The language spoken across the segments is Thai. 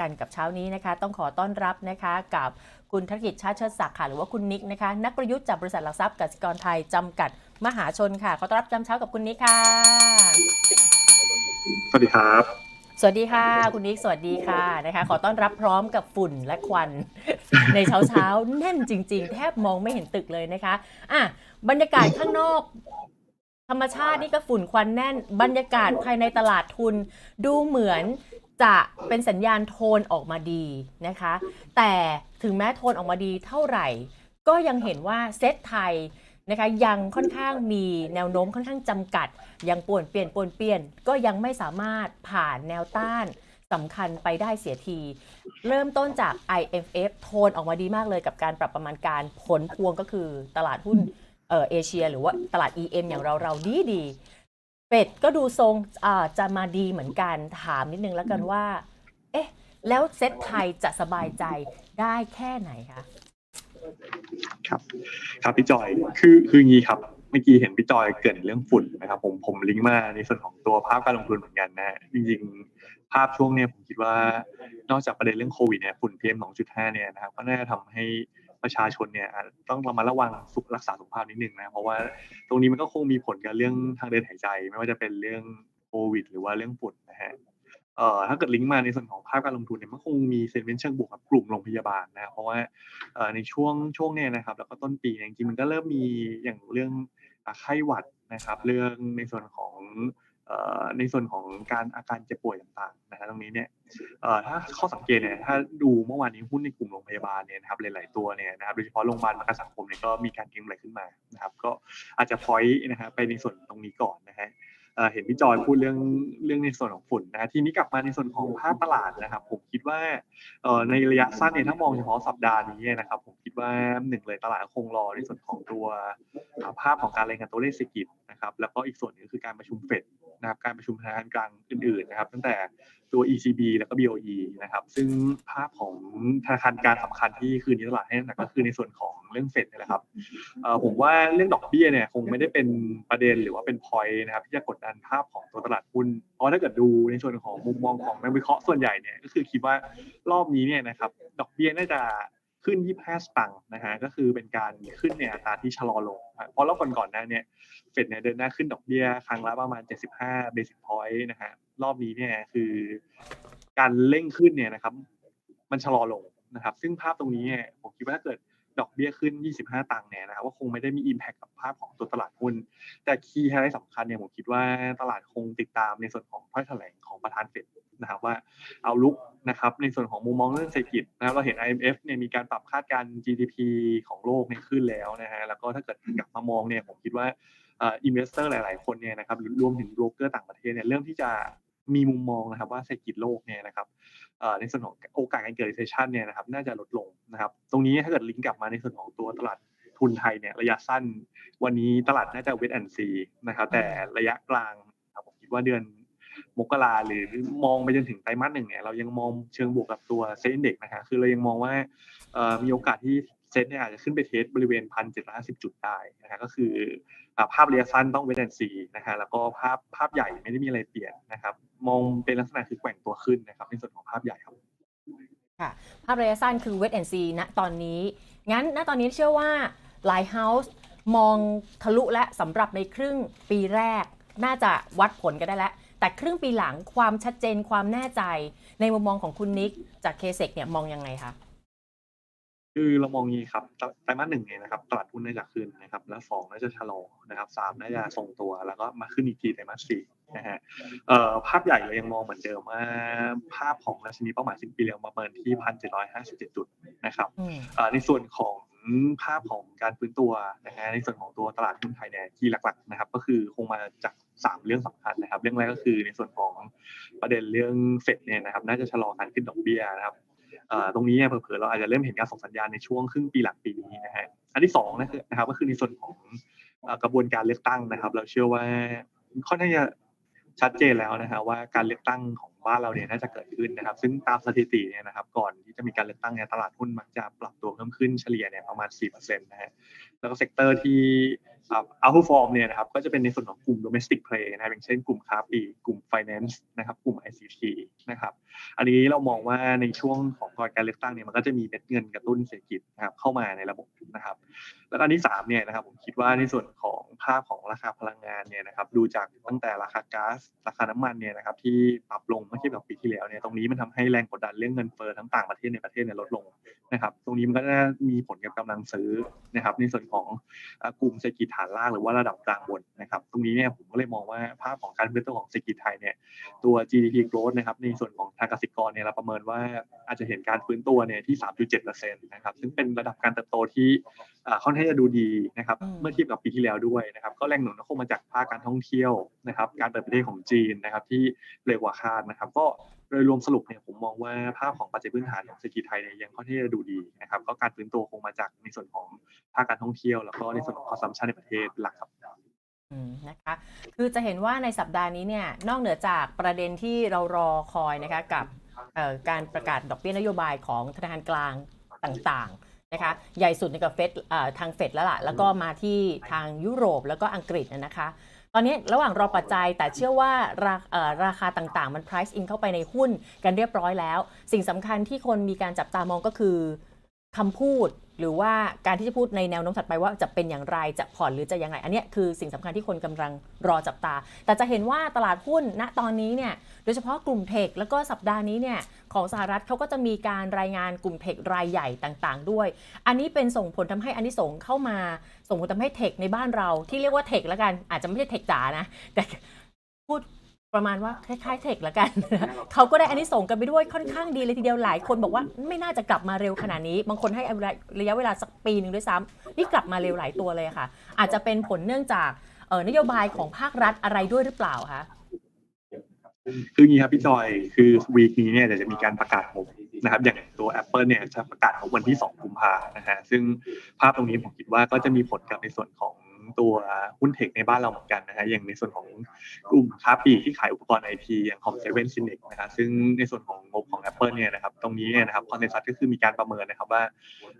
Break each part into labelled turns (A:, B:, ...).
A: กันกับเช้านี้นะคะ ต้องขอต้อนรับนะคะกับคุณธนกิจชาติเชิดศักดิ์ค่ะ หรือว่าคุณนิกนะคะ นักประยุทธ์จากบริษัทหลักทรัพย์กสิกรไทยจำกัดมหาชนค่ะ ขอต้อนรับจำเช้ากับคุณนิกค่ะ
B: สวัสดีครับ
A: สวัสดีค่ะ คุณนิกสวัสดีค่ะนะคะ ขอต้อนรับพร้อมกับฝุ่นและควัน ในเช้าเช้าๆแน่นจริง ๆ แทบมองไม่เห็นตึกเลยนะคะอะบรรยากาศข้างนอกธรรมชาตินี่ก็ฝุ่นควันแน่น บรรยากาศภายในตลาดทุน ดูเหมือน จะเป็นสัญญาณโทนออกมาดีนะคะ แต่ถึงแม้โทนออกมาดีเท่าไหร่ ก็ยังเห็นว่าเซตไทยนะคะยังค่อนข้างมีแนวโน้มค่อนข้างจำกัด ยังป่วนเปลี่ยนป่วนเปลี่ยน ก็ยังไม่สามารถผ่านแนวต้านสำคัญไปได้เสียที เริ่มต้นจาก IMF โทนออกมาดีมากเลยกับการปรับประมาณการผลพวงก็คือตลาดหุ้นเอเชีย หรือว่าตลาด EM อย่างเราเราดีดี เป็ดก็ดูทรงอ่าจะมาดีเหมือนกันถามนิดนึงแล้วกันว่า เอ๊ะ แล้วเซตไทยจะสบายใจได้แค่ไหนคะ
B: ครับ ครับพี่จอยคือคืออย่างนี้ครับเมื่อกี้เห็นพี่จอยเกรินเรื่องฝุ่นนะครับ ผมผมลิงก์มาในส่วนของตัวภาพการลงทุนเหมือนกันนะจริงๆ ภาพช่วงเนี้ยผมคิดว่านอกจากประเด็นเรื่องโควิดเนี่ยฝุ่น PM 2.5เนี่ยนะครับก็น่าจะทำให้ ประชาชนเนี่ยอาจต้องระมัดระวังสุขรักษาสุขภาพนิดนึงนะเพราะว่าตรงนี้มันก็คงมีผลกับเรื่องทางเดินหายใจ ไม่ว่าจะเป็นเรื่องโควิด หรือว่าเรื่องฝุ่นนะฮะเอ่อถ้าเกิดลิงก์มาในส่วนของภาพการลงทุนเนี่ยมันคงมีเซนเมนต์เชิงบวกกับกลุ่มโรงพยาบาลนะเพราะว่าเอ่อในช่วงช่วงเนี้ยนะครับ แล้วก็ต้นปีเนี่ยจริงๆมันก็เริ่มมีอย่างเรื่องอะไข้หวัดนะครับ เรื่องในส่วนของเอ่อ ในส่วนของการอาการเจ็บป่วยต่างๆนะฮะตรงนี้เนี่ยถ้าข้อสังเกตเนี่ยถ้าดูเมื่อวานนี้หุ้นในกลุ่มโรงพยาบาลเนี่ยนะครับหลายๆตัวเนี่ยนะครับโดยเฉพาะโรงพยาบาลประกันสังคมเนี่ยก็มีการเก็งไรขึ้นมานะครับก็อาจจะพอยต์นะฮะไปในส่วนตรงนี้ก่อนนะฮะ เห็นพี่จอยพูดเรื่องเรื่องในส่วนของฝุ่นนะทีนี้กลับมาในส่วนของภาพตลาดนะครับ ผมคิดว่าในระยะสั้นเนี่ยถ้ามองเฉพาะสัปดาห์นี้นะครับ ผมคิดว่าหนึ่งเลยตลาดคงรอในส่วนของตัวภาพของการรายงานตัวเลขเศรษฐกิจนะครับ แล้วก็อีกส่วนหนึงคือการประชุมเฟดนะครับการประชุมธนาคารกลางอื่นๆนะครับ ตั้งแต่ ตัว ECB แล้วก็ BOE นะครับซึ่งภาพของธนาคารการสำคัญที่คืนนี้ตลาดให้น้ำหนักก็คือในส่วนของเรื่องเฟดนี่แหละครับผมว่าเรื่องดอกเบี้ยเนี่ยคงไม่ได้เป็นประเด็นหรือว่าเป็นพอยนะครับที่จะกดดันภาพของตัวตลาดหุ้นเพราะถ้าเกิดดูในส่วนของมุมมองของนักวิเคราะห์ส่วนใหญ่เนี่ยก็คือคิดว่ารอบนี้เนี่ยนะครับดอกเบี้ยน่าจะ ขึ้น 25 สตังค์นะฮะก็คือเป็นการขึ้นในอัตราที่ชะลอลงครับเพราะรอบก่อนๆหน้าเนี่ยเฟดเนี่ยเดินหน้าขึ้นดอกเบี้ยครั้งละประมาณ 75 เบสิสพอยต์นะฮะรอบนี้เนี่ยคือ การเร่งขึ้นเนี่ยนะครับ มันชะลอลงนะครับ ซึ่งภาพตรงนี้เนี่ยผมคิดว่าถ้าเกิด ดอกเบี้ยขึ้น 25 ตังค์เนี่ยนะครับว่าคงไม่ได้มี impact กับภาพของตัวตลาดหุ้น แต่คีย์ไฮไลท์สำคัญเนี่ยผมคิดว่าตลาดคงติดตามในส่วนของถ้อยแถลงของประธานเฟดนะครับว่าเอาลุกนะครับในส่วนของมุมมองเรื่องเศรษฐกิจนะครับเราเห็น IMF เนี่ยมีการปรับคาดการณ์ GDP ของโลกเนี่ยขึ้นแล้วนะฮะแล้วก็ถ้าเกิดกลับมามองเนี่ยผมคิดว่าอ่อ investor หลาย ๆ คนเนี่ยนะครับรวมถึงโบรกเกอร์ต่างประเทศเนี่ยเริ่มที่จะ มีมุมมองนะครับว่าเศรษฐกิจโลกเนี่ยนะครับเอ่อในส่วนของโอกาสการเกิด recession เนี่ยนะครับน่าจะลดลงนะครับ ตรงนี้ถ้าเกิดลิงก์กลับมาในส่วนของตัวตลาดทุนไทยเนี่ยระยะสั้น วันนี้ตลาดน่าจะ wait and see นะครับแต่ระยะกลางครับผมคิดว่าเดือนมกราหรือมองไปจนถึงไตรมาสหนึ่งเนี่ยเรายังมองเชิงบวกกับตัวเซ็นเด็กนะฮะคือเรายังมองว่าเอ่อมีโอกาสที่เซ็ตเนี่ยอาจจะขึ้นไปเทสบริเวณพันเจ็ดร้อยห้าสิบจุดได้นะฮะก็คืออ่า ภาพระยะสั้นต้อง wait and see นะฮะแล้วก็ภาพภาพใหญ่ไม่ได้มีอะไรเปลี่ยนนะครับ มองเป็นลักษณะคือแกว่งตัวขึ้นนะครับ ในส่วนของภาพใหญ่ครับ
A: ค่ะภาพระยะสั้นคือ wait and see ณตอนนี้ งั้นณตอนนี้เชื่อว่าหลายเฮาส์มองทะลุและสำหรับในครึ่งปีแรก น่าจะวัดผลกันได้แล้ว แต่ครึ่งปีหลังความชัดเจนความแน่ใจ ในมุมมองของคุณนิกจากเคเซกเนี่ยมองยังไงคะ
B: คือเรามองงี้ครับไตไตรมาสหนึ่งเนี่ยนะครับตลาดหุ้นน่าจะขึ้นนะครับแล้วสองน่าจะชะลอนะครับสามน่าจะทรงตัวแล้วก็มาขึ้นอีกทีไตรมาสสี่นะฮะเอ่อภาพใหญ่เรายังมองเหมือนเดิมว่าภาพของราชนีเป้าหมายสิ้นปีเราประเมินที่พันเจ็ดร้อยห้าสิบเจ็ดจุดนะครับ
A: อืม
B: เอ่อในส่วนของภาพของการฟื้นตัวนะฮะในส่วนของตัวตลาดหุ้นไทยเนี่ยที่หลักๆนะครับก็คือคงมาจากสามเรื่องสำคัญนะครับ เรื่องแรกก็คือในส่วนของประเด็นเรื่องเฟดเนี่ยนะครับ น่าจะชะลอการขึ้นดอกเบี้ยนะครับเอ่อ ตรงนี้เนี่ยเผลอๆเราอาจจะเริ่มเห็นการส่งสัญญาณในช่วงครึ่งปีหลังปีนี้นะฮะอันที่สองนะครับก็คือในส่วนของกระบวนการเลือกตั้งนะครับ เราเชื่อว่าค่อนข้างจะ ชัดเจนแล้วนะฮะว่าการเลือกตั้งของบ้านเราเนี่ยน่าจะเกิดขึ้นนะครับ ซึ่งตามสถิติเนี่ยนะครับ ก่อนที่จะมีการเลือกตั้งเนี่ยตลาดหุ้นมักจะปรับตัวเพิ่มขึ้นเฉลี่ยเนี่ยประมาณ 4%นะฮะแล้วก็เซกเตอร์ที่อัลฟอร์มเนี่ยนะครับก็จะเป็นในส่วนของกลุ่ม domestic play นะอย่างเช่นกลุ่มค้าปลีกกลุ่ม finance นะครับกลุ่ม ICT นะครับอันนี้เรามองว่าในช่วงของก่อนการเลือกตั้งเนี่ยมันก็จะมีเม็ดเงินกระตุ้นเศรษฐกิจนะครับเข้ามาในระบบนะครับ แล้วอันที่สามเนี่ยนะครับผมคิดว่าในส่วนของภาพของราคาพลังงานเนี่ยนะครับดูจากตั้งแต่ราคาก๊าซราคาน้ำมันเนี่ยนะครับที่ปรับลงเมื่อเทียบกับปีที่แล้วเนี่ยตรงนี้มันทำให้แรงกดดันเรื่องเงินเฟ้อทั้งต่างประเทศในประเทศเนี่ยลดลงนะครับตรงนี้มันก็จะมีผลกับกำลังซื้อนะครับในส่วนของกลุ่มเศรษฐกิจฐานล่างหรือว่าระดับกลางบนนะครับตรงนี้เนี่ยผมก็เลยมองว่าภาพของการฟื้นตัวของเศรษฐกิจไทยเนี่ยตัว GDP growth นะครับในส่วนของทางกสิกรเนี่ยเราประเมินว่าอาจจะเห็นการฟื้นตัวเนี่ยที่ 3.7%นะครับซึ่งเป็นระดับการเติบโตที่ค่อนข้างจะดูดีนะครับ
A: อืม
B: เมื่อเทียบกับปีที่แล้วด้วยนะครับ ก็แรงหนุนก็คงมาจากภาคการท่องเที่ยวนะครับ การเปิดประเทศของจีนนะครับ ที่เร็วกว่าคาดนะครับ ก็โดยรวมสรุปเนี่ยผมมองว่าภาพของปัจจัยพื้นฐานของเศรษฐกิจไทยเนี่ยยังค่อนข้างจะดูดีนะครับ ก็การฟื้นตัวคงมาจากในส่วนของภาคการท่องเที่ยว แล้วก็ในส่วนของคอนซัมชันในประเทศหลักครับ
A: อืมนะคะ คือจะเห็นว่าในสัปดาห์นี้เนี่ยนอกเหนือจากประเด็นที่เรารอคอยนะคะกับเอ่อการประกาศดอกเบี้ยนโยบายของธนาคารกลางต่างๆ นะคะใหญ่สุดในกับเฟดเอ่อทางเฟดแล้วล่ะ แล้วก็มาที่ทางยุโรปแล้วก็อังกฤษนะคะ ตอนนี้ระหว่างรอปัจจัยแต่เชื่อว่าราเอ่อราคาต่างๆ มัน price in เข้าไปในหุ้นกันเรียบร้อยแล้ว สิ่งสำคัญที่คนมีการจับตามองก็คือคำพูด หรือว่าการที่จะพูดในแนวโน้มถัดไปว่าจะเป็นอย่างไรจะผ่อนหรือจะยังไงอันนี้คือสิ่งสำคัญที่คนกำลังรอจับตา แต่จะเห็นว่าตลาดหุ้นณตอนนี้เนี่ยโดยเฉพาะกลุ่มเทคแล้วก็สัปดาห์นี้เนี่ยของสหรัฐเขาก็จะมีการรายงานกลุ่มเทครายใหญ่ต่างๆ ด้วย อันนี้เป็นส่งผลทำให้อันนี้ส่งเข้ามา ส่งผลทำให้เทคในบ้านเราที่เรียกว่าเทคแล้วกันอาจจะไม่ใช่เทคจ๋านะแต่พูด ประมาณว่าคล้ายๆเทคแล้วกัน เขาก็ได้อันนี้ส่งส์กันไปด้วยค่อนข้างดีเลยทีเดียวหลายคนบอกว่าไม่น่าจะกลับมาเร็วขนาดนี้ บางคนให้ระยะเวลาสักปีหนึ่งด้วยซ้ำนี่กลับมาเร็วหลายตัวเลยค่ะ อาจจะเป็นผลเนื่องจากเอ่อนโยบายของภาครัฐอะไรด้วยหรือเปล่าคะ
B: คืออย่างนี้ครับพี่จอยคือวีคนี้เนี่ยเดี๋ยวจะมีการประกาศงบนะครับอย่างตัว Apple เนี่ยจะประกาศงบวันที่ 2 กุมภานะฮะซึ่งภาพตรงนี้ผมคิดว่าก็จะมีผลกับในส่วนของ ตัวหุ้นเทคในบ้านเราเหมือนกันนะฮะอย่างในส่วนของกลุ่มค้าปลีกที่ขายอุปกรณ์ไอทีอย่างของเซเว่นซินิกนะครับซึ่งในส่วนของงบของ Apple เนี่ยนะครับตรงนี้เนี่ยนะครับคอนเซนซัสก็คือมีการประเมินนะครับว่า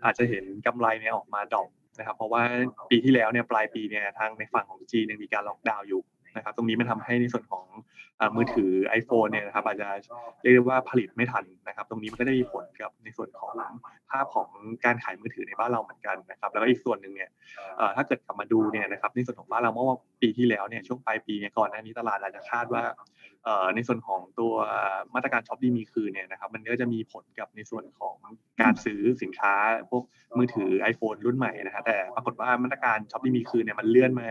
B: อาจจะเห็นกำไรเนี่ยออกมาดรอปนะครับเพราะว่าปีที่แล้วเนี่ยปลายปีเนี่ยทางในฝั่งของจีนยังมีการล็อกดาวน์อยู่ นะครับตรงนี้มันทำให้ในส่วนของอ่ามือถือ iPhone เนี่ยนะครับอาจจะเรียกได้ว่าผลิตไม่ทันนะครับ ตรงนี้มันก็ได้มีผลกับในส่วนของภาพของการขายมือถือในบ้านเราเหมือนกันนะครับ แล้วก็อีกส่วนหนึ่งเนี่ยเอ่อถ้าเกิดกลับมาดูเนี่ยนะครับในส่วนของบ้านเราเมื่อปีที่แล้วเนี่ยช่วงปลายปีเนี่ยก่อนหน้านี้ตลาดอาจจะคาดว่าเอ่อในส่วนของตัวมาตรการช็อปดีมีคืนเนี่ยนะครับ มันก็จะมีผลกับในส่วนของการซื้อสินค้าพวกมือถือ iPhone รุ่นใหม่นะฮะแต่ปรากฏว่ามาตรการช็อปดีมีคืนเนี่ยมันเลื่อนมา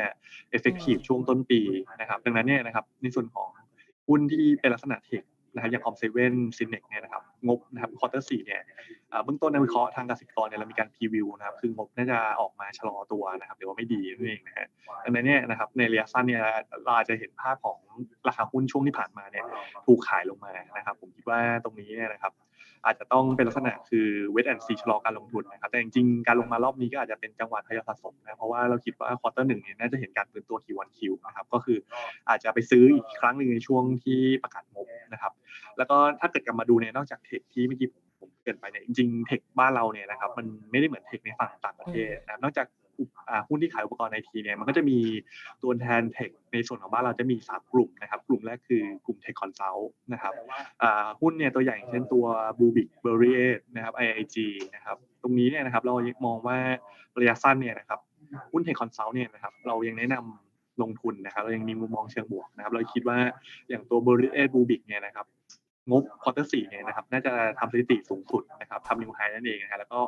B: effective ช่วงต้นปีนะครับ ดังนั้นเนี่ยนะครับในส่วนของหุ้นที่เป็นลักษณะเทคนะครับอย่างคอมเซเว่นซินเนกเนี่ยนะครับงบนะครับควอเตอร์สี่เนี่ยเบื้องต้นในวิเคราะห์ทางกสิกรเนี่ยเรามีการพรีวิวนะครับคืองบน่าจะออกมาชะลอตัวนะครับหรือว่าไม่ดีนั่นเองนะฮะดังนั้นเนี่ยนะครับในระยะสั้นเนี่ยเราจะเห็นภาพของราคาหุ้นช่วงที่ผ่านมาเนี่ยถูกขายลงมานะครับ ผมคิดว่าตรงนี้เนี่ยนะครับ อาจจะต้องเป็นลักษณะคือเวทแอนซีชะลอการลงทุนนะครับแต่จริงๆการลงมารอบนี้ก็อาจจะเป็นจังหวะทยอยสะสมนะเพราะว่าเราคิดว่าควอเตอร์หนึ่งเนี่ยน่าจะเห็นการฟื้นตัว Q1 Q นะครับก็คืออาจจะไปซื้ออีกครั้งหนึ่งในช่วงที่ประกาศงบนะครับแล้วก็ถ้าเกิดกลับมาดูเนี่ยนอกจากเทคที่เมื่อกี้ผมเกินไปเนี่ยจริงๆเทคบ้านเราเนี่ยนะครับมันไม่ได้เหมือนเทคในฝั่งต่างประเทศนะนอกจาก หุ้นที่ขายอุปกรณ์ไอทีเนี่ยมันก็จะมีตัวแทนเทคในส่วนของบ้านเราจะมีสามกลุ่มนะครับ กลุ่มแรกคือกลุ่มเทคคอนซัลท์นะครับหุ้นเนี่ยตัวอย่างเช่นตัวบูบิกเบอร์รี่นะครับ IIG นะครับตรงนี้เนี่ยนะครับเรามองว่าระยะสั้นเนี่ยนะครับหุ้นเทคคอนซัลท์เนี่ยนะครับเรายังแนะนำลงทุนนะครับเรายังมีมุมมองเชิงบวกนะครับ เราคิดว่าอย่างตัวเบอร์รี่บูบิกเนี่ยนะครับ งบควอเตอร์สี่เนี่ยนะครับน่าจะทำสถิติสูงสุดนะครับทำนิวไฮนั่นเองนะฮะแล้วก็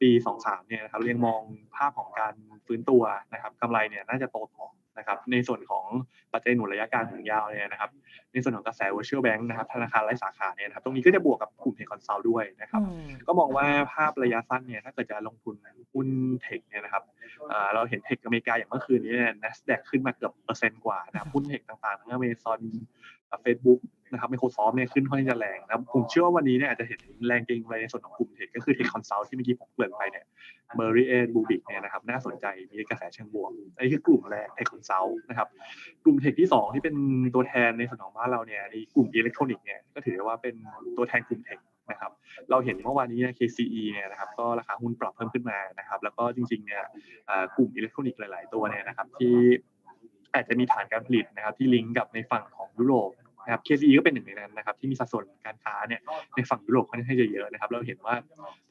B: ปี 23เนี่ยนะครับเรายังมองภาพของการฟื้นตัวนะครับกำไรเนี่ยน่าจะโตต่อนะครับในส่วนของปัจจัยหนุนระยะกลางถึงยาวเนี่ยนะครับ ในส่วนของกระแส virtual bank นะครับธนาคารไร้สาขาเนี่ยนะครับตรงนี้ก็จะบวกกับกลุ่มเทคคอนซัลท์ด้วยนะครับ
A: อืม
B: ก็มองว่าภาพระยะสั้นเนี่ยถ้าเกิดจะลงทุนหุ้นเทคเนี่ยนะครับเอ่อเราเห็นเทคอเมริกาอย่างเมื่อคืนนี้เนี่ย NASDAQ ขึ้นมาเกือบเปอร์เซ็นต์กว่านะครับหุ้นเทคต่างๆทั้ง Amazon เเฟซบุ๊กนะครับ Microsoft เนี่ยขึ้นค่อนข้างจะแรงนะครับผมเชื่อว่าวันนี้เนี่ยอาจจะเห็นแรงเก็งไปในส่วนของกลุ่มเทคก็คือเทคคอนซัลท์ที่เมื่อกี้ผมเกริ่นไปเนี่ยเบอร์รี่เอ็นบูบิกเนี่ยนะครับน่าสนใจมีกระแสเชิงบวกอันนี้คือกลุ่มแรกเทคคอนซัลท์นะครับกลุ่มเทคที่สองที่เป็นตัวแทนในส่วนของบ้านเราเนี่ยในกลุ่มอิเล็กทรอนิกส์เนี่ยก็ถือว่าเป็นตัวแทนกลุ่มเทคนะครับเราเห็นเมื่อวานนี้เนี่ย KCE เนี่ยนะครับก็ราคาหุ้นปรับเพิ่มขึ้นมานะครับแล้วก็จริงๆเนี่ยกลุ่มอิเล็กทรอนิกส์หลาย ๆ ตัวเนี่ยนะครับที่อาจจะมีฐานการผลิตนะครับที่ลิงก์กับในฝั่งของยุโรป นะครับ KCE ก็เป็นหนึ่งในนั้นนะครับที่มีสัดส่วนการค้าเนี่ยในฝั่งยุโรปค่อนข้างจะเยอะนะครับเราเห็นว่า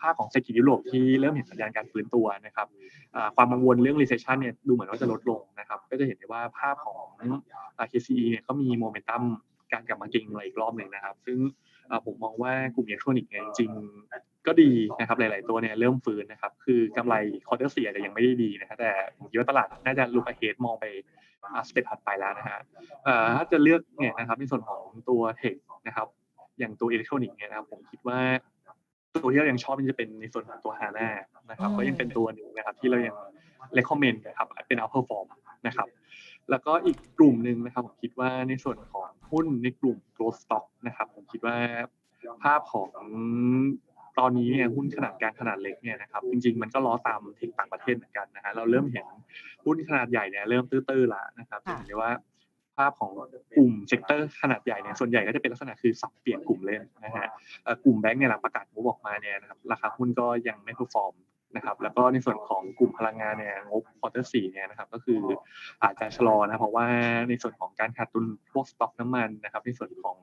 B: ภาพของเศรษฐกิจยุโรปที่เริ่มเห็นสัญญาณการฟื้นตัวนะครับความกังวลเรื่อง recession เนี่ยดูเหมือนว่าจะลดลงนะครับก็จะเห็นได้ว่าภาพของ KCE เนี่ยก็มีโมเมนตัมการกลับมาเก็งอะไรอีกรอบหนึ่งนะครับ ซึ่งผมมองว่ากลุ่มอิเล็กทรอนิกส์เนี่ยจริงก็ดีนะครับหลาย ๆ ตัวเนี่ยเริ่มฟื้นนะครับ คือกำไรคอร์เตอร์สี่อาจจะยังไม่ได้ดีนะครับแต่ผมคิดว่าตลาดน่าจะลุกอเฮดมองไป สเต็ปถัดไปแล้วนะฮะถ้าจะเลือกเนี่ยนะครับในส่วนของตัวเทคนะครับ อย่างตัวอิเล็กทรอนิกส์เนี่ยนะครับผมคิดว่าตัวที่เรายังชอบมันจะเป็นในส่วนของตัวฮาน่านะครับก็ยังเป็นตัวหนึ่งนะครับที่เรายัง recommend นะครับเป็น upper form นะครับแล้วก็อีกกลุ่มหนึ่งนะครับผมคิดว่าในส่วนของหุ้นในกลุ่ม growth stock นะครับผมคิดว่าภาพของ ตอนนี้เนี่ยหุ้นขนาดกลางขนาดเล็กเนี่ยนะครับจริงๆมันก็ล้อตามเทคต่างประเทศเหมือนกันนะฮะเราเริ่มเห็นหุ้นขนาดใหญ่เนี่ยเริ่มตื้อๆละนะครับ
A: ค่ะ
B: เห็นได้ว่าภาพของกลุ่มเซกเตอร์ขนาดใหญ่เนี่ยส่วนใหญ่ก็จะเป็นลักษณะคือสับเปลี่ยนกลุ่มเล่นนะฮะเอ่อกลุ่มแบงก์เนี่ยหลังประกาศงบออกมาเนี่ยนะครับราคาหุ้นก็ยังไม่เพอร์ฟอร์ม นะครับแล้วก็ในส่วนของกลุ่มพลังงานเนี่ยงบควอเตอร์สี่เนี่ยนะครับก็คืออาจจะชะลอนะเพราะว่าในส่วนของการขาดทุนพวกสต็อกน้ำมันนะครับในส่วนของ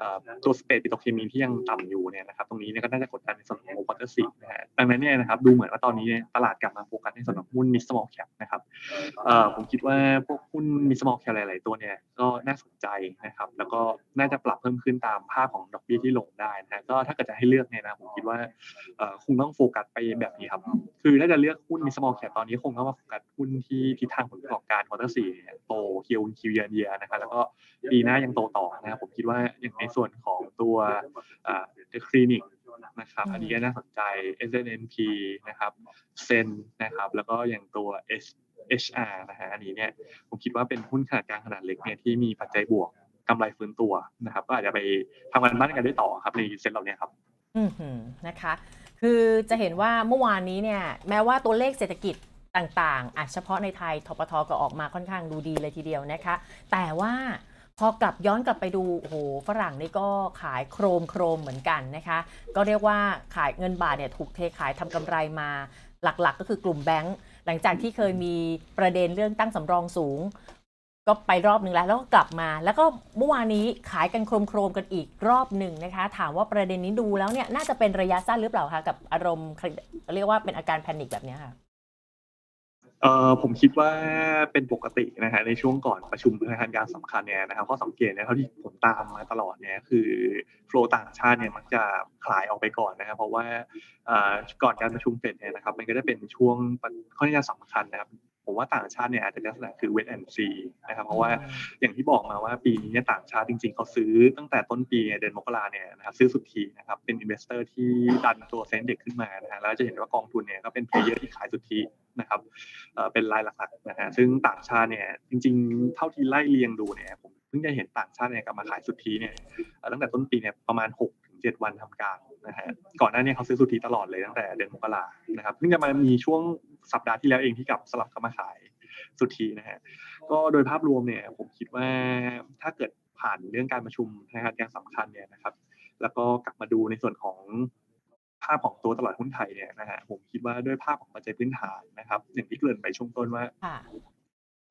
B: อตัวสเปซปิโตรเคมีที่ยังต่ำอยู่เนี่ยนะครับตรงนี้เนี่ยก็น่าจะกดดันในส่วนของงบควอเตอร์สี่นะฮะดังนั้นเนี่ยนะครับดูเหมือนว่าตอนนี้ตลาดกลับมาโฟกัสในส่วนของหุ้นมิสมอลแคปนะครับผมคิดว่าพวกหุ้นมี small cap หลาย ๆ ตัวเนี่ยก็น่าสนใจนะครับแล้วก็น่าจะปรับเพิ่มขึ้นตามภาพของดอกเบี้ยที่ลงได้นะฮะก็ถ้าเกิดจะให้เลือกเนี่ยนะผมคิดว่าคงต้องโฟกัสไปแบบนี้ครับคือถ้าจะเลือกหุ้นมี small cap ตอนนี้คงต้องมาโฟกัสหุ้นที่ทิศทางผลประกอบการควอเตอร์สี่เขียโตคิวคิวเยียเยียนะครับแล้วก็ปีหน้ายังโตต่อนะครับผมคิดว่าอย่างในส่วนของตัวเอ่อ The Clinic นะครับอันนี้ก็น่าสนใจ SNP นะครับเซนนะครับแล้วก็อย่างตัว S HR นะฮะอันนี้เนี่ยผมคิดว่าเป็นหุ้นขนาดกลางขนาดเล็กเนี่ยที่มีปัจจัยบวกกำไรฟื้นตัวนะครับ ก็อาจจะไปทำงานบ้านกันได้ต่อครับในเซ็ตเหล่านี้ครับ
A: อือหือนะคะ คือจะเห็นว่าเมื่อวานนี้เนี่ยแม้ว่าตัวเลขเศรษฐกิจต่างๆอะเฉพาะในไทยทปทก็ออกมาค่อนข้างดูดีเลยทีเดียวนะคะ แต่ว่าพอกลับย้อนกลับไปดูโอ้โหฝรั่งนี่ก็ขายโครมโครมเหมือนกันนะคะ ก็เรียกว่าขายเงินบาทเนี่ยถูกเทขายทำกำไรมาหลักๆ ก็คือกลุ่มแบงก์หลังจากที่เคยมีประเด็นเรื่องตั้งสำรองสูง ก็ไปรอบหนึ่งแล้วแล้วก็กลับมา แล้วก็เมื่อวานนี้ขายกันโครมๆกันอีกรอบหนึ่งนะคะ ถามว่าประเด็นนี้ดูแล้วเนี่ยน่าจะเป็นระยะสั้นหรือเปล่าคะกับอารมณ์เรียกว่าเป็นอาการแพนิคแบบนี้ค่ะ
B: เอ่อผมคิดว่าเป็นปกตินะฮะในช่วงก่อนประชุมธนาคารกลางสำคัญเนี่ยนะครับข้อสังเกตเนี่ยเท่าที่ผมตามมาตลอดเนี่ยคือโฟลต่างชาติเนี่ยมักจะคลายออกไปก่อนนะครับเพราะว่าเอ่อก่อนการประชุมเฟดเนี่ยนะครับมันก็จะเป็นช่วงค่อนข้างจะสำคัญนะครับ ผมว่าต่างชาติเนี่ยอาจจะลักษณะคือเวทแอนซีนะครับเพราะว่าอย่างที่บอกมาว่าปีนี้เนี่ยต่างชาติจริง ๆเขาซื้อตั้งแต่ต้นปีเนี่ยเดือนมกราเนี่ยนะครับซื้อสุทธินะครับเป็นอินเวสเตอร์ที่ดันตัวเซ็นเด็กขึ้นมานะฮะแล้วจะเห็นว่ากองทุนเนี่ยก็เป็นเพลเยอร์ที่ขายสุทธินะครับเอ่อเป็นรายหลักๆนะฮะซึ่งต่างชาติเนี่ยจริง ๆ เท่าที่ไล่เรียงดูเนี่ยผมเพิ่งจะเห็นต่างชาติเนี่ยกลับมาขายสุทธิเนี่ยเอ่อตั้งแต่ต้นปีเนี่ยประมาณ6ถึง7วันทำการนะฮะก่อนหน้านี้เขาซื้อสุทธิตลอดเลยตั้งแต่เดือนมกรานะครับเพิ่งจะมามีช่วง สัปดาห์ที่แล้วเองที่กลับสลับกลับมาขายสุทธินะฮะก็โดยภาพรวมเนี่ยผมคิดว่าถ้าเกิดผ่านเรื่องการประชุมธนาคารกลางสำคัญเนี่ยนะครับ แล้วก็กลับมาดูในส่วนของภาพของตัวตลาดหุ้นไทยเนี่ยนะฮะผมคิดว่าด้วยภาพของปัจจัยพื้นฐานนะครับอย่างที่เกริ่นไปช่วงต้นว่า
A: ค่ะ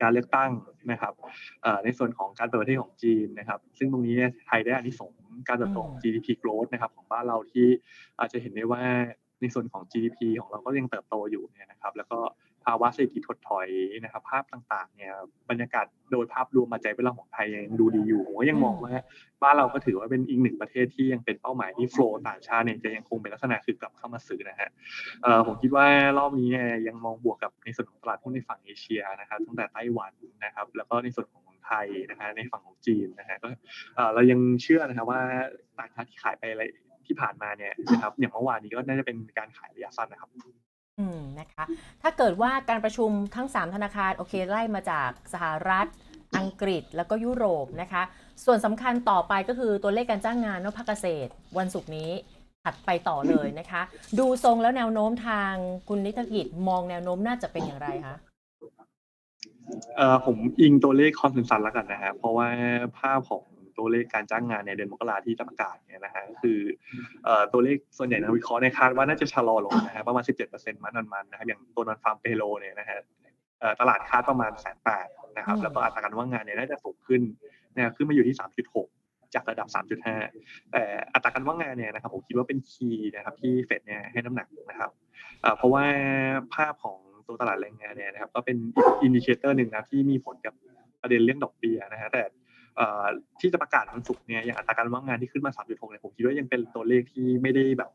B: การเลือกตั้งนะครับเอ่อในส่วนของการเปิดประเทศของจีนนะครับ ซึ่งตรงนี้เนี่ยไทยได้อานิสงส์การเติบโตของ GDP growth นะครับของบ้านเราที่อาจจะเห็นได้ว่า ในส่วนของ GDP ของเราก็ยังเติบโตอยู่เนี่ยนะครับ แล้วก็ภาวะเศรษฐกิจถดถอยนะครับ ภาพต่างๆเนี่ยบรรยากาศโดยภาพรวมมาใจเป็นเราของไทยยังดูดีอยู่ผมก็ยังมองว่าบ้านเราก็ถือว่าเป็นอีกหนึ่งประเทศที่ยังเป็นเป้าหมายที่โฟลต่างชาติเนี่ยจะยังคงเป็นลักษณะคือกลับเข้ามาซื้อนะฮะผมคิดว่ารอบนี้เนี่ยยังมองบวกกับในส่วนของตลาดหุ้นในฝั่งเอเชียนะครับตั้งแต่ไต้หวันนะครับ แล้วก็ในส่วนของไทยนะฮะในฝั่งของจีนนะฮะก็เอ่อเรายังเชื่อนะครับว่าต่างชาติที่ขายไปอะไร ที่ผ่านมาเนี่ยนะครับอย่างเมื่อวานนี้ก็น่าจะเป็นการขายระยะสั้นนะครับ
A: อืมนะคะถ้าเกิดว่าการประชุมทั้ง 3 ธนาคารโอเคไล่มาจากสหรัฐ อังกฤษแล้วก็ยุโรปนะคะ ส่วนสำคัญต่อไปก็คือตัวเลขการจ้างงานนภาคเกษตร วันศุกร์นี้ถัดไปต่อเลยนะคะ ดูทรงแล้วแนวโน้มทางคุณนิธกิจมองแนวโน้มน่าจะเป็นอย่างไรคะ
B: เอ่อผมอิงตัวเลขคอนเซนซัสแล้วกันนะฮะเพราะว่าภาพของ ตัวเลขการจ้างงานในเดือนมกราที่จะประกาศเนี่ยนะฮะก็คือเอ่อตัวเลขส่วนใหญ่นักวิเคราะห์เนี่ยคาดว่าน่าจะชะลอลงนะฮะประมาณ 17%มันมันๆนะครับอย่างตัวนอนฟาร์มเปโลเนี่ยนะฮะเอ่อตลาดคาดประมาณแสนแปดนะครับ
A: อืม
B: แล้วก็อัตราการว่างงานเนี่ยน่าจะสูงขึ้นนะครับขึ้นมาอยู่ที่ 3.6 จากระดับ 3.5 แต่อัตราการว่างงานเนี่ยนะครับผมคิดว่าเป็นคีย์นะครับที่เฟดเนี่ยให้น้ำหนักนะครับเอ่อเพราะว่าภาพของตัวตลาดแรงงานเนี่ยนะครับก็เป็นอินดิเคเตอร์หนึ่งนะที่มีผลกับประเด็นเรื่องดอกเบี้ยนะฮะแต่เอ่อ ที่จะประกาศวันศุกร์เนี่ยอย่างอัตราการว่างงานที่ขึ้นมา 3.6เนี่ยผมคิดว่ายังเป็นตัวเลขที่ไม่ได้แบบ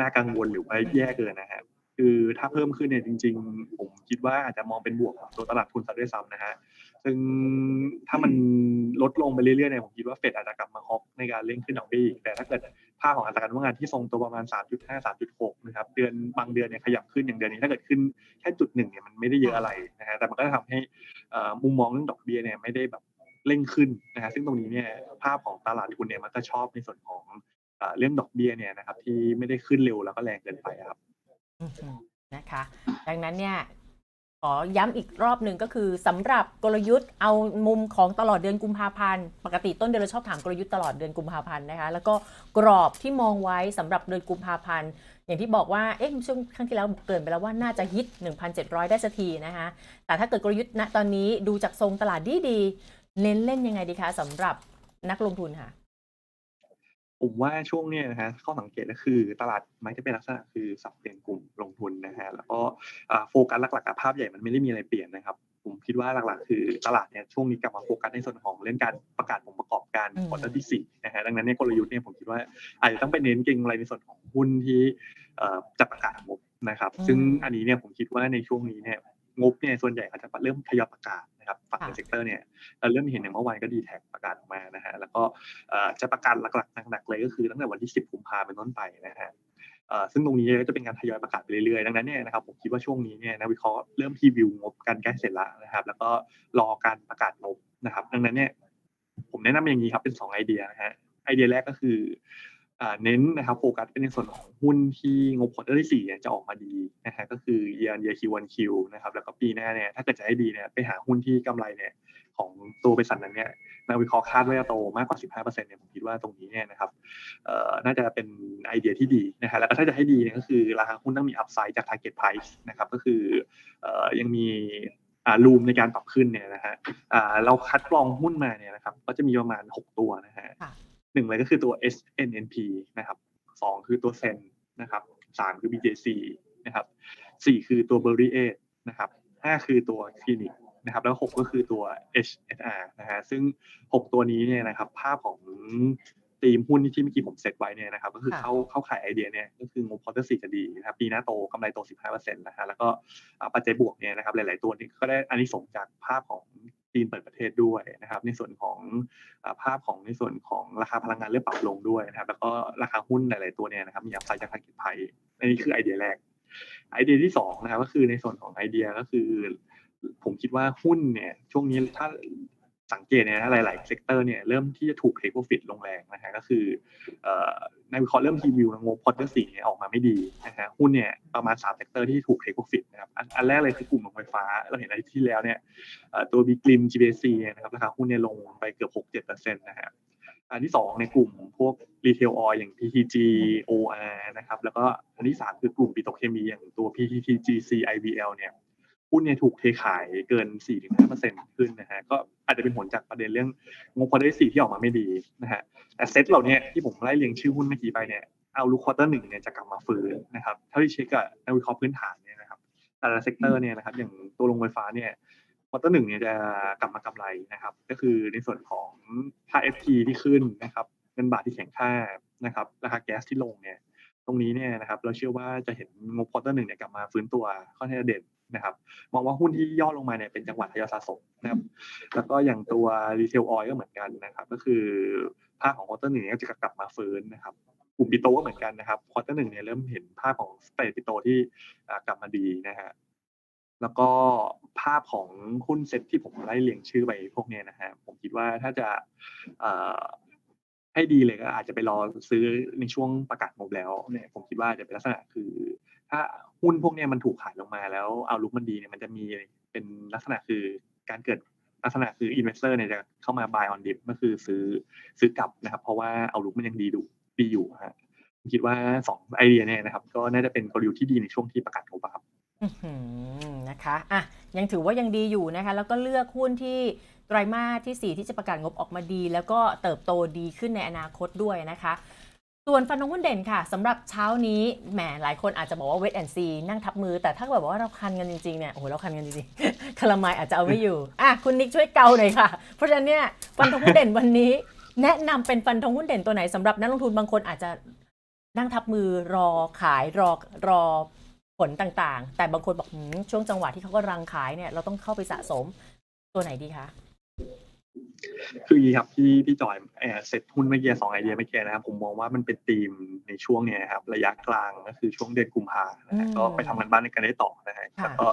B: น่ากังวลหรือว่าแย่เกินนะฮะคือถ้าเพิ่มขึ้นเนี่ยจริง ๆ ผมคิดว่าอาจจะมองเป็นบวกกับตัวตลาดทุนซะด้วยซ้ำนะฮะซึ่งถ้ามันลดลงไปเรื่อยๆเนี่ยผมคิดว่าเฟดอาจจะกลับมาฮอกในการเร่งขึ้นดอกเบี้ยอีกแต่ถ้าเกิดภาพของอัตราการว่างงานที่ทรงตัวประมาณ 3.5 3.6 นะครับเดือนบางเดือนเนี่ยขยับขึ้นอย่างเดือนนี้ถ้าเกิดขึ้นแค่จุดหนึ่งเนี่ยมันไม่ได้เยอะอะไรนะฮะแต่มันก็จะทำให้มุมมองเรื่องดอกเบี้ยเนี่ยไม่ได้แบบ เร่งขึ้นนะฮะซึ่งตรงนี้เนี่ยภาพของตลาดทุนเนี่ยมันก็ชอบในส่วนของเรื่องดอกเบี้ยเนี่ยนะครับ ที่ไม่ได้ขึ้นเร็วแล้วก็แรงเกินไปครับ
A: นะคะ ดังนั้นเนี่ยขอย้ำอีกรอบหนึ่งก็คือสำหรับกลยุทธ์เอามุมของตลอดเดือนกุมภาพันธ์ปกติต้นเดือนเราชอบถามกลยุทธ์ตลอดเดือนกุมภาพันธ์นะคะแล้วก็กรอบที่มองไว้สำหรับเดือนกุมภาพันธ์อย่างที่บอกว่าเอ๊ะช่วงครั้งที่แล้วเกินไปแล้วว่าน่าจะฮิต 1,700 ได้สักทีนะคะแต่ถ้าเกิดกลยุทธ์ณตอนนี้ดูจากทรงตลาดดีดี เน้นเล่นยังไงดีคะสำหรับนักลงทุนค่ะ
B: ผมว่าช่วงเนี้ยนะฮะข้อสังเกตก็คือตลาดมักจะเป็นลักษณะคือสับเปลี่ยนกลุ่มลงทุนนะฮะแล้วก็อ่าโฟกัสหลักๆกับภาพใหญ่มันไม่ได้มีอะไรเปลี่ยนนะครับผมคิดว่าหลักๆ คือตลาดเนี่ยช่วงนี้กลับมาโฟกัสในส่วนของเรื่องการประกาศผลประกอบการ
A: อืม
B: ควอเตอร์ที่สี่นะฮะดังนั้นเนี่ยกลยุทธ์เนี่ยผมคิดว่าอาจจะต้องไปเน้นเก็งอะไรในส่วนของหุ้นที่เอ่อจะประกาศงบนะครับ ซึ่งอันนี้เนี่ยผมคิดว่าในช่วงนี้เนี่ย งบเนี่ยส่วนใหญ่อาจจะเริ่มทยอยประกาศนะครับฝั่งในเซกเตอร์เนี่ยเราเริ่มเห็นอย่างเมื่อวานก็ดีแท็ประกาศออกมานะฮะแล้วก็เอ่อจะประกาศหลักๆหนักๆเลยก็คือตั้งแต่วันที่ 10กุมภาพันธ์เป็นต้นไปนะฮะเอ่อซึ่งตรงนี้ก็จะเป็นการทยอยประกาศไปเรื่อยๆ ดังนั้นเนี่ยนะครับผมคิดว่าช่วงนี้เนี่ยนักวิเคราะห์เริ่มพรีวิวงบการใกล้เสร็จแล้วนะครับ แล้วก็รอการประกาศงบนะครับ ดังนั้นเนี่ยผมแนะนำอย่างนี้ครับเป็นสองไอเดียนะฮะไอเดียแรกก็คืออ่า เน้นนะครับโฟกัสเป็นในส่วนของหุ้นที่งบควอเตอร์ที่สี่จะออกมาดีนะฮะก็คือ year on year Q on Q นะครับแล้วก็ปีหน้าเนี่ยถ้าเกิดจะให้ดีเนี่ยไปหาหุ้นที่กำไรเนี่ยของตัวบริษัทนั้นเนี่ยนักวิเคราะห์คาดว่าจะโตมากกว่า 15%เนี่ยผมคิดว่าตรงนี้เนี่ยนะครับน่าจะเป็นไอเดียที่ดีนะฮะแล้วก็ถ้าจะให้ดีเนี่ยก็คือราคาหุ้นต้องมีอัพไซด์จาก target price นะครับก็คืออยังมีอ่ารูมในการปรับขึ้นเนี่ยนะฮะอ่าเราคัดกรองหุ้นมาเนี่ยนะครับก็จะมีประมาณ 6 ตัวนะฮะ หนึ่งเลยก็คือตัว SNNP นะครับสองคือตัวเซนนะครับสามคือ BJC นะครับสี่คือตัว b e r r y 8นะครับห้าคือตัวคลินิกนะครับ แล้วหกก็คือตัว HSR นะฮะซึ่งหกตัวนี้เนี่ยนะครับ ภาพของ ทีมหุ้นที่เมื่อกี้ผมเซตไว้เนี่ยนะครับก็คือ
A: ค่ะ
B: เข้าเข้าขายไอเดียเนี่ยก็คืองบพอร์ตสี่จะดีนะครับปีหน้าโตกำไรโต 15%นะฮะแล้วก็อ่าปัจจัยบวกเนี่ยนะครับหลาย ๆ ตัวนี้ก็ได้อันนี้ส่งส์จากภาพของจีนเปิดประเทศด้วยนะครับ ในส่วนของอ่าภาพของในส่วนของราคาพลังงานเริ่มปรับลงด้วยนะครับ แล้วก็ราคาหุ้นหลาย ๆ ตัวเนี่ยนะครับมีอัพไซด์จากทางเก็ตไพอันนี้คือไอเดียแรก ไอเดียที่สองนะครับก็คือในส่วนของไอเดียก็คือผมคิดว่าหุ้นเนี่ยช่วงนี้ถ้า สังเกตเนี่ยนะหลายๆเซกเตอร์เนี่ยเริ่มที่จะถูกเทคโปรฟิตลงแรงนะฮะก็คือในวิเคราะห์เริ่มทีวิวงบพอร์ตส์สี่เนี่ยออกมาไม่ดีนะฮะหุ้นเนี่ยประมาณสามเซกเตอร์ที่ถูกเทคโปรฟิตนะครับอันแรกเลยคือกลุ่มโรงไฟฟ้า เราเห็นอาทิตย์ที่แล้วเนี่ยตัวบีกลิม GBC เนี่ยนะครับราคาหุ้นเนี่ยลงไปเกือบหกเจ็ดเปอร์เซ็นต์นะฮะอันที่สองในกลุ่มพวกรีเทลออยอย่าง PTG OR นะครับแล้วก็อันที่สามคือกลุ่มปิโตรเคมีอย่างตัว PTTGC IVL เนี่ยหุ้นเนี่ยถูกเทขายเกิน 4-5%ขึ้นนะฮะก็ อาจจะเป็นผลจากประเด็นเรื่องงบควอเตอร์สี่ที่ออกมาไม่ดีนะฮะแต่เซ็ตเหล่านี้ที่ผมไล่เรียงชื่อหุ้นเมื่อกี้ไปเนี่ยเอาลูกควอเตอร์หนึ่งเนี่ยจะกลับมาฟื้นนะครับเท่าที่เช็คกับนักวิเคราะห์พื้นฐานเนี่ยนะครับแต่ละเซกเตอร์เนี่ยนะครับอย่างตัวโรงไฟฟ้าเนี่ยควอเตอร์หนึ่งเนี่ยจะกลับมากำไรนะครับ ก็คือในส่วนของค่า FT ที่ขึ้นนะครับเงินบาทที่แข็งค่านะครับราคาแก๊สที่ลงเนี่ยตรงนี้เนี่ยนะครับเราเชื่อว่าจะเห็นงบควอเตอร์หนึ่งเนี่ยกลับมาฟื้นตัวค่อนข้างเด่น นะครับมองว่าหุ้นที่ย่อลงมาเนี่ยเป็นจังหวะทยอยสะสมนะครับแล้วก็อย่างตัวรีเทลออยก็เหมือนกันนะครับก็คือภาพของควอเตอร์หนึ่งเนี่ยจะกลับมาฟื้นนะครับกลุ่มปิโตก็เหมือนกันนะครับควอเตอร์หนึ่งเนี่ยเริ่มเห็นภาพของสเปรดปิโตที่อ่ากลับมาดีนะฮะแล้วก็ภาพของหุ้นเซ็ตที่ผมไล่เรียงชื่อไปพวกเนี้ยนะฮะผมคิดว่าถ้าจะเอ่อให้ดีเลยก็อาจจะไปรอซื้อในช่วงประกาศงบแล้วเนี่ยผมคิดว่าจะเป็นลักษณะคือ ถ้าหุ้นพวกเนี้ยมันถูกขายลงมาแล้วเอาลุกมันดีเนี่ยมันจะมีเป็นลักษณะคือการเกิดลักษณะคือ investor เนี่ยจะเข้ามา buy on dip ก็คือซื้อซื้อกลับนะครับ เพราะว่าเอาลุกมันยังดีดูดีอยู่ฮะคิดว่าสองไอเดียเนี่ยนะครับ ก็น่าจะเป็นกลยุทธ์ที่ดีในช่วงที่ประกาศงบอะครับ
A: อื้อหือนะคะอะยังถือว่ายังดีอยู่นะคะ แล้วก็เลือกหุ้นที่ไตรมาสที่ 4 ที่จะประกาศงบออกมาดี แล้วก็เติบโตดีขึ้นในอนาคตด้วยนะคะ ส่วนฟันธงหุ้นเด่นค่ะสำหรับเช้านี้แหมหลายคนอาจจะบอกว่าเวทแอนซีนั่งทับมือ แต่ถ้าแบบว่าเราคันกันจริงๆเนี่ยโอ้โหเราคันกันจริงๆคาราไมายอาจจะเอาไม่อยู่อะคุณนิกช่วยเกาหน่อยค่ะ เพราะฉะนั้นเนี่ยฟันธงหุ้นเด่นวันนี้ แนะนำเป็นฟันธงหุ้นเด่นตัวไหนสำหรับนักลงทุนบางคนอาจจะนั่งทับมือรอขายรอรอผลต่างๆ แต่บางคนบอกช่วงจังหวะที่เขากำลังขายเนี่ยเราต้องเข้าไปสะสมตัวไหนดีคะ
B: คืออย่างนี้ครับพี่พี่จอยเอ่อเซ็ตหุ้นเมื่อกี้สองไอเดียเมื่อกี้นะครับผมมองว่ามันเป็นธีมในช่วงเนี้ยครับระยะกลางก็คือช่วงเดือนกุมภานะฮะ
A: อืม
B: ก็ไปทำกันบ้านในกันได้ต่อนะฮะ
A: ค่ะ
B: แล้วก็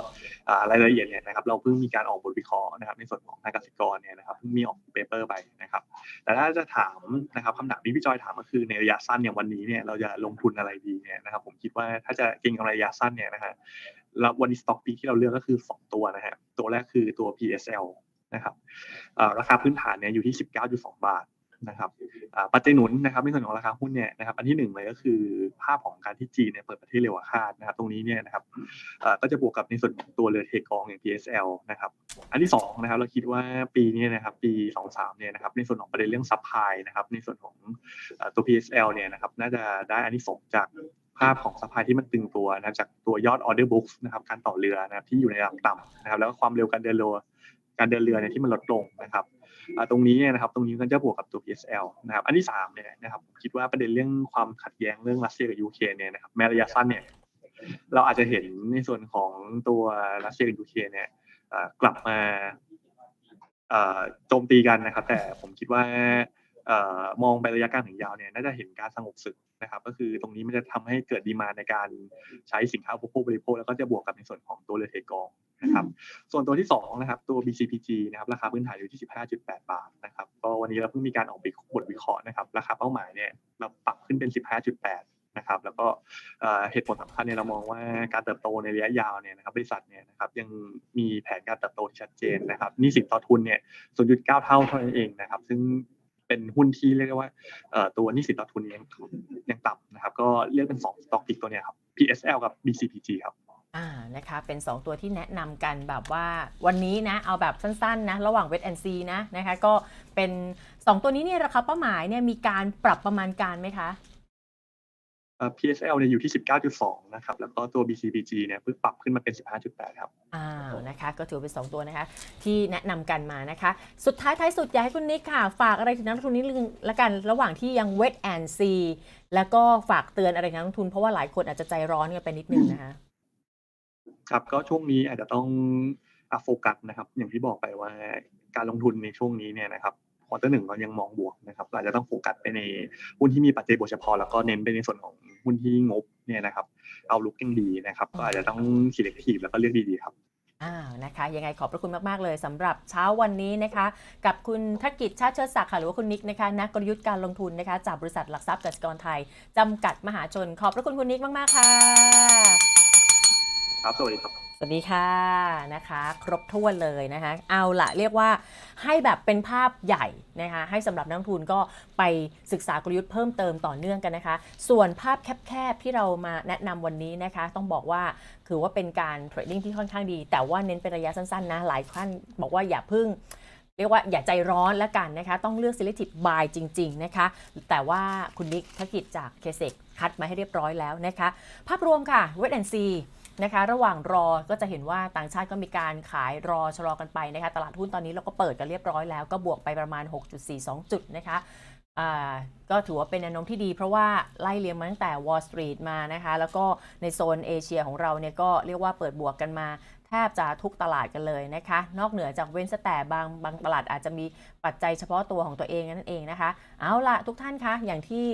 B: อ่ารายละเอียดเนี่ยนะครับเราเพิ่งมีการออกบทวิเคราะห์นะครับในส่วนของภาคเกษตรกรเนี่ยนะครับเพิ่งมีออกเปเปอร์ไปนะครับแต่ถ้าจะถามนะครับคำถามที่พี่จอยถามก็คือในระยะสั้นอย่างวันนี้เนี่ยเราจะลงทุนอะไรดีเนี่ยนะครับผมคิดว่าถ้าจะเก็งกำไรระยะสั้นเนี่ยนะฮะแล้ววันนี้สต็อกปีที่เราเลือกก็คือสองตัวนะฮะตัวแรกคือตัว PSL นะครับราคาพื้นฐานเนี่ยอยู่ที่ 19.2 บาทนะครับปัจจัยหนุนนะครับในส่วนของราคาหุ้นเนี่ยนะครับอันที่หนึ่งเลยก็คือภาพของการที่จีนเนี่ยเปิดประเทศเร็วกว่าคาดนะครับตรงนี้เนี่ยนะครับก็จะบวกกับในส่วนของตัวเรือเทกองอย่าง PSL นะครับอันที่สองนะครับเราคิดว่าปีนี้นะครับปี 23เนี่ยนะครับในส่วนของประเด็นเรื่องซัพพลายนะครับในส่วนของตัว PSL เนี่ยนะครับน่าจะได้อันที่สงจากภาพของซัพพลายที่มันตึงตัวนะจากตัวยอดออเดอร์บุ๊กนะครับการต่อเรือนะครับที่อยู่ในระดับต่ำนะครับแล้วก็ความเร็วการเดินเรือ การเดินเรือเนี่ยที่มันลดลงนะครับตรงนี้เนี่ยนะครับตรงนี้ก็จะบวกกับตัว PSL นะครับอันที่สามเนี่ยนะครับผมคิดว่าประเด็นเรื่องความขัดแย้งเรื่องรัสเซียกับยูเครนเนี่ยนะครับแม้ระยะสั้นเนี่ยเราอาจจะเห็นในส่วนของตัวรัสเซียกับยูเครนเนี่ยกลับมาโจมตีกันนะครับ แต่ผมคิดว่ามองไประยะกลางถึงยาวเนี่ยน่าจะเห็นการสงบศึกนะครับ ก็คือตรงนี้มันจะทำให้เกิดดีมาในการใช้สินค้าอุปโภคบริโภคแล้วก็จะบวกกับในส่วนของตัวเรือเทกอง นะครับ ส่วนตัวที่สองนะครับตัว BCPG นะครับราคาพื้นฐานอยู่ที่ 15.8 บาทนะครับก็วันนี้เราเพิ่งมีการออกบทวิเคราะห์นะครับราคาเป้าหมายเนี่ยเราปรับขึ้นเป็น 15.8 นะครับแล้วก็เหตุผลสำคัญเนี่ยเรามองว่าการเติบโตในระยะยาวเนี่ยนะครับบริษัทเนี่ยนะครับยังมีแผนการเติบโตที่ชัดเจนนะครับนี่สินต่อทุนเนี่ย 0.9 เท่าเท่านั้นเองนะครับซึ่งเป็นหุ้นที่เรียกได้ว่าตัวนี่สินต่อทุนยังยังต่ำนะครับ ก็เลือกเป็น2สต็อกปิกตัวเนี้ยครับ PSL กับ BCPG ครับ
A: อ่านะคะเป็น 2 ตัวที่แนะนำกันแบบว่าวันนี้นะ เอาแบบสั้นๆนะ ระหว่างเวทแอนซีนะนะคะก็เป็น 2 ตัวนี้เนี่ยราคาเป้าหมายเนี่ยมีการปรับประมาณการไหมคะ
B: เอ่อ PSL เนี่ยอยู่ที่ 19.2 นะครับ แล้วก็ตัว BCPG เนี่ยเพิ่งปรับขึ้นมาเป็น 15.8 ครับ
A: อ้าวนะคะ ก็ถือเป็น 2 ตัวนะคะ ที่แนะนำกันมานะคะ สุดท้ายท้ายสุดอยากให้คุณนิกค่ะ ฝากอะไรถึงนักลงทุนนิดนึงละกัน ระหว่างที่ยังเวทแอนซีแล้วก็ฝากเตือนอะไรถึงนักลงทุน เพราะว่าหลายคนอาจจะใจร้อนกันไปนิดนึงนะคะ
B: ครับก็ช่วงนี้อาจจะต้องโฟกัสนะครับ อย่างที่บอกไปว่าการลงทุนในช่วงนี้เนี่ยนะครับควอเตอร์หนึ่งเรายังมองบวกนะครับอาจจะต้องโฟกัสไปในหุ้นที่มีปัจจัยบวกเฉพาะแล้วก็เน้นไปในส่วนของหุ้นที่งบเนี่ยนะครับ เอาลุกยังดีนะครับ ก็อาจจะต้อง selective แล้วก็เลือกดีๆครับ
A: อ้าวนะคะยังไงขอบพระคุณมาก ๆ เลยสำหรับเช้าวันนี้นะคะ กับคุณธกิจชาติเชิดศักดิ์ค่ะหรือว่าคุณนิกนะคะนักกลยุทธ์การลงทุนนะคะจากบริษัทหลักทรัพย์กสิกรไทยจำกัดมหาชน ขอบพระคุณคุณนิกมาก ๆ ค่ะ
B: ครับสวัสดีครับ
A: สวัสดีค่ะนะคะ ครบถ้วนเลยนะคะ เอาละเรียกว่าให้แบบเป็นภาพใหญ่นะคะ ให้สำหรับนักลงทุนก็ไปศึกษากลยุทธ์เพิ่มเติมต่อเนื่องกันนะคะ ส่วนภาพแคบๆที่เรามาแนะนำวันนี้นะคะ ต้องบอกว่าถือว่าเป็นการเทรดดิ้งที่ค่อนข้างดี แต่ว่าเน้นเป็นระยะสั้นๆนะหลายท่านบอกว่าอย่าพึ่งเรียกว่าอย่าใจร้อนแล้วกันนะคะ ต้องเลือก selective buy จริง ๆ นะคะ แต่ว่าคุณนิกธกิจจากเคเซกคัดมาให้เรียบร้อยแล้วนะคะ ภาพรวมค่ะ wait and see นะคะ ระหว่างรอก็จะเห็นว่าต่างชาติก็มีการขายรอชะลอกันไปนะคะ ตลาดหุ้นตอนนี้เราก็เปิดกันเรียบร้อยแล้ว ก็บวกไปประมาณ 6.42 จุดนะคะก็ถือว่าเป็นแนวโน้มที่ดี เพราะว่าไล่เรียงมาตั้งแต่ Wall Street มานะคะ แล้วก็ในโซนเอเชียของเราเนี่ยก็เรียกว่าเปิดบวกกันมาแทบจะทุกตลาดกันเลยนะคะ นอกเหนือจากเว้นแต่บางบางตลาดอาจจะมีปัจจัยเฉพาะตัวของตัวเองนั่นเองนะคะ เอาละทุกท่านคะอย่างที่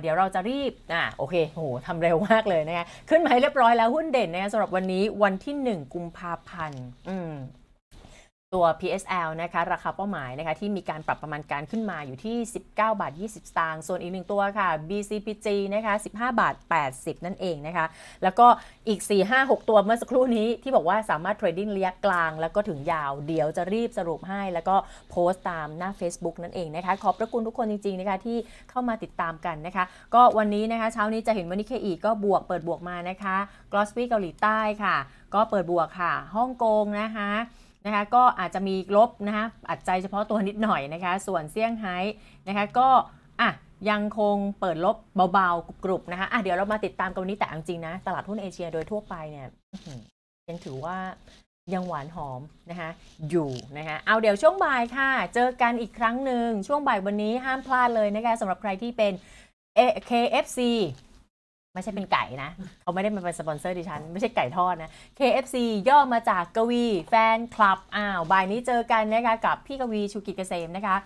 A: เดี๋ยวเราจะรีบอ่าโอเคโหทำเร็วมากเลยนะคะขึ้นมาให้เรียบร้อยแล้วหุ้นเด่นนะคะสำหรับวันนี้วันที่ 1 กุมภาพันธ์อืม ตัว PSL นะคะราคาเป้าหมายนะคะที่มีการปรับประมาณการขึ้นมาอยู่ที่ 19 บาท 20 สตางค์ส่วนอีกหนึ่งตัวค่ะ BCPG นะคะ 15 บาท 80 นั่นเองนะคะ แล้วก็อีก 4 5 6 ตัวเมื่อสักครู่นี้ที่บอกว่าสามารถเทรดดิ้งระยะกลาง แล้วก็ถึงยาวเดี๋ยวจะรีบสรุปให้ แล้วก็โพสต์ตามหน้า Facebook นั่นเองนะคะ ขอบพระคุณทุกคนจริงๆนะคะที่เข้ามาติดตามกันนะคะ ก็วันนี้นะคะเช้านี้จะเห็นวันนี้เคอีก็บวกเปิดบวกมานะคะกลอสปี้เกาหลีใต้ค่ะ ก็เปิดบวกค่ะฮ่องกงนะคะ นะคะก็อาจจะมีลบนะคะอัดใจเฉพาะตัวนิดหน่อยนะคะ ส่วนเซี่ยงไฮ้นะคะก็อะยังคงเปิดลบเบาๆกรุบๆนะคะอะเดี๋ยวเรามาติดตามกันวันนี้แต่จริงนะ ตลาดหุ้นเอเชียโดยทั่วไปเนี่ยยังถือว่ายังหวานหอมนะคะอยู่นะคะเอาเดี๋ยวช่วงบ่ายค่ะ เจอกันอีกครั้งหนึ่งช่วงบ่ายวันนี้ห้ามพลาดเลยนะคะสำหรับใครที่เป็น KFC ไม่ใช่เป็นไก่นะเขาไม่ได้มาเป็นสปอนเซอร์ดิฉัน ไม่ใช่ไก่ทอดนะ KFC ย่อมาจากกวีแฟนคลับอ้าวบ่ายนี้เจอกันนะคะกับพี่กวีชูกิจเกษมนะคะ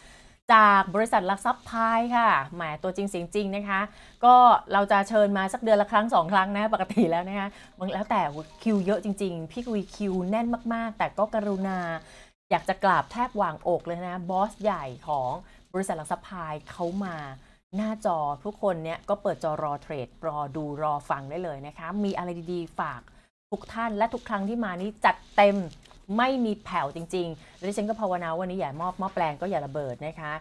A: จากบริษัทหลักทรัพย์พายค่ะแหมตัวจริงเสียงจริงนะคะ ก็เราจะเชิญมาสักเดือนละครั้งสองครั้งนะปกติแล้วนะคะบางแล้วแต่คิวเยอะจริง ๆ พี่กวีคิวแน่นมากๆ แต่ก็กรุณา อยากจะกราบแทบวางอกเลยนะบอสใหญ่ของบริษัทหลักทรัพย์พายเขามา หน้าจอทุกคนเนี่ยก็เปิดจอรอเทรดรอดูรอฟังได้เลยนะคะ มีอะไรดีๆ ฝากทุกท่านและทุกครั้งที่มานี้จัดเต็มไม่มีแผ่วจริงๆ และดิฉันก็ภาวนาวันนี้อย่ามอบม้อแปลงก็อย่าระเบิดนะคะ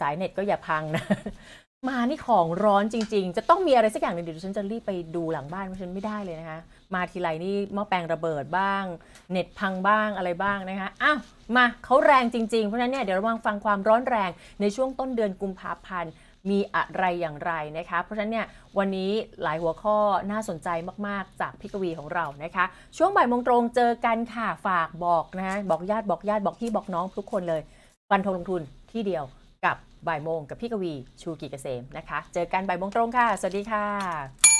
A: สายเน็ตก็อย่าพังนะ มานี่ของร้อนจริง ๆ จะต้องมีอะไรสักอย่างหนึ่งเดี๋ยวฉันจะรีบไปดูหลังบ้านเพราะฉันไม่ได้เลยนะคะ มาทีไรนี่หม้อแปลงระเบิดบ้าง เน็ตพังบ้างอะไรบ้างนะคะ อ้าว มาเขาแรงจริงๆ เพราะฉะนั้นเนี่ยเดี๋ยวเรามาฟังความร้อนแรงในช่วงต้นเดือนกุมภาพันธ์ มีอะไรอย่างไรนะคะ เพราะฉะนั้นเนี่ยวันนี้หลายหัวข้อน่าสนใจมากๆ จากพิกวีของเรานะคะ ช่วงบ่ายโมงตรงเจอกันค่ะฝากบอกนะบอกญาติบอกญาติบอกพี่บอกน้องทุกคนเลยฟันธงลงทุนที่เดียวกับบ่ายโมงกับพี่กวีชูกิเกษมนะคะ เจอกันบ่ายโมงตรงค่ะ สวัสดีค่ะ